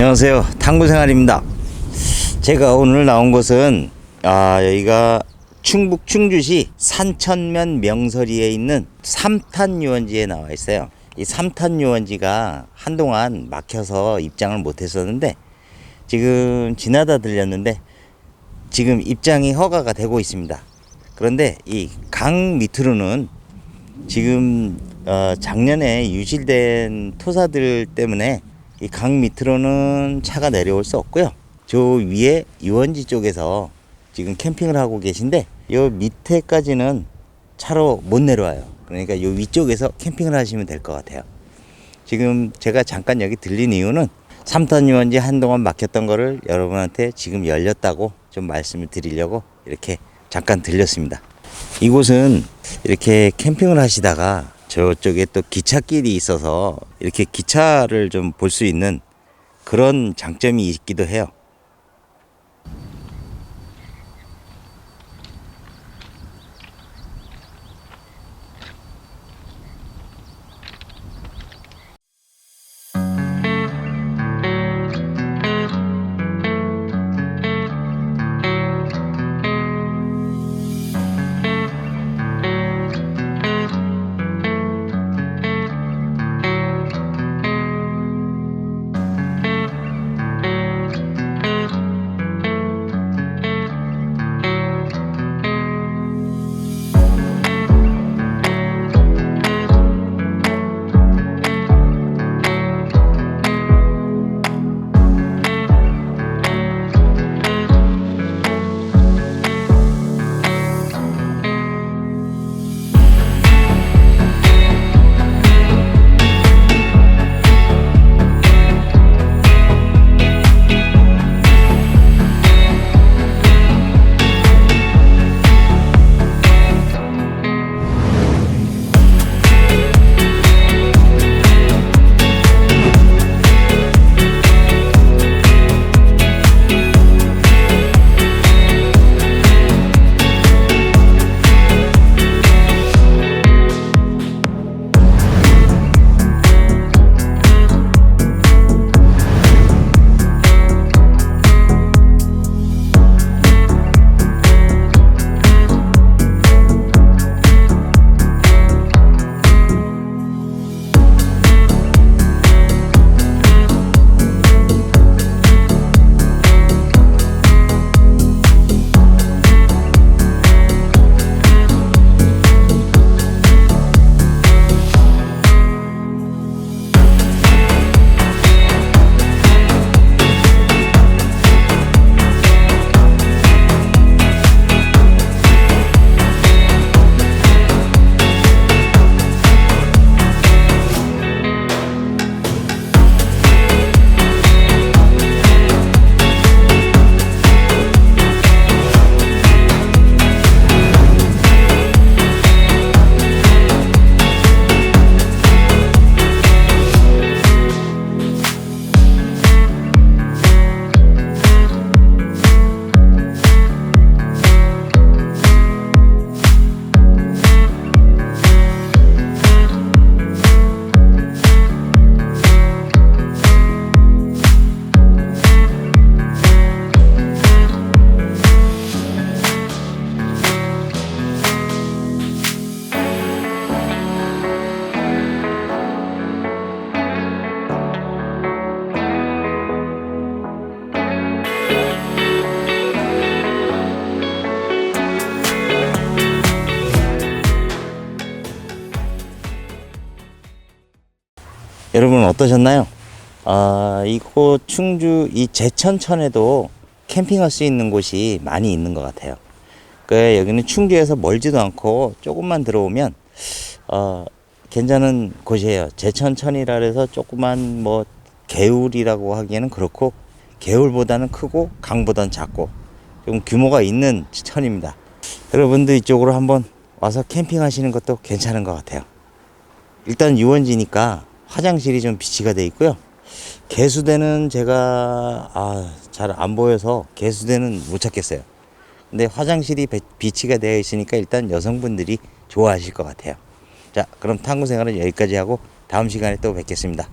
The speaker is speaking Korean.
안녕하세요. 탐구생활입니다. 제가 오늘 나온 곳은 아 여기가 충북 충주시 산천면 명서리에 있는 삼탄 유원지에 나와 있어요. 이 삼탄 유원지가 한동안 막혀서 입장을 못했었는데 지금 지나다 들렸는데 지금 입장이 허가가 되고 있습니다. 그런데 이 강 밑으로는 지금 어, 작년에 유실된 토사들 때문에 이 강 밑으로는 차가 내려올 수 없고요. 저 위에 유원지 쪽에서 지금 캠핑을 하고 계신데 요 밑에까지는 차로 못 내려와요. 그러니까 요 위쪽에서 캠핑을 하시면 될 것 같아요. 지금 제가 잠깐 여기 들린 이유는 삼탄 유원지 한동안 막혔던 거를 여러분한테 지금 열렸다고 좀 말씀을 드리려고 이렇게 잠깐 들렸습니다. 이곳은 이렇게 캠핑을 하시다가 저쪽에 또 기찻길이 있어서 이렇게 기차를 좀 볼 수 있는 그런 장점이 있기도 해요. 여러분 어떠셨나요? 아, 이곳 충주 이 제천천에도 캠핑할 수 있는 곳이 많이 있는 것 같아요. 그 여기는 충주에서 멀지도 않고 조금만 들어오면 어, 괜찮은 곳이에요. 제천천이라 해서 조그만 뭐 개울이라고 하기에는 그렇고 개울보다는 크고 강보다는 작고 좀 규모가 있는 천입니다. 여러분도 이쪽으로 한번 와서 캠핑하시는 것도 괜찮은 것 같아요. 일단 유원지니까 화장실이 좀 비치가 돼 있고요. 개수대는 제가 아, 잘 안 보여서 개수대는 못 찾겠어요. 근데 화장실이 배- 비치가 되어 있으니까 일단 여성분들이 좋아하실 것 같아요. 자, 그럼 탐구 생활은 여기까지 하고 다음 시간에 또 뵙겠습니다.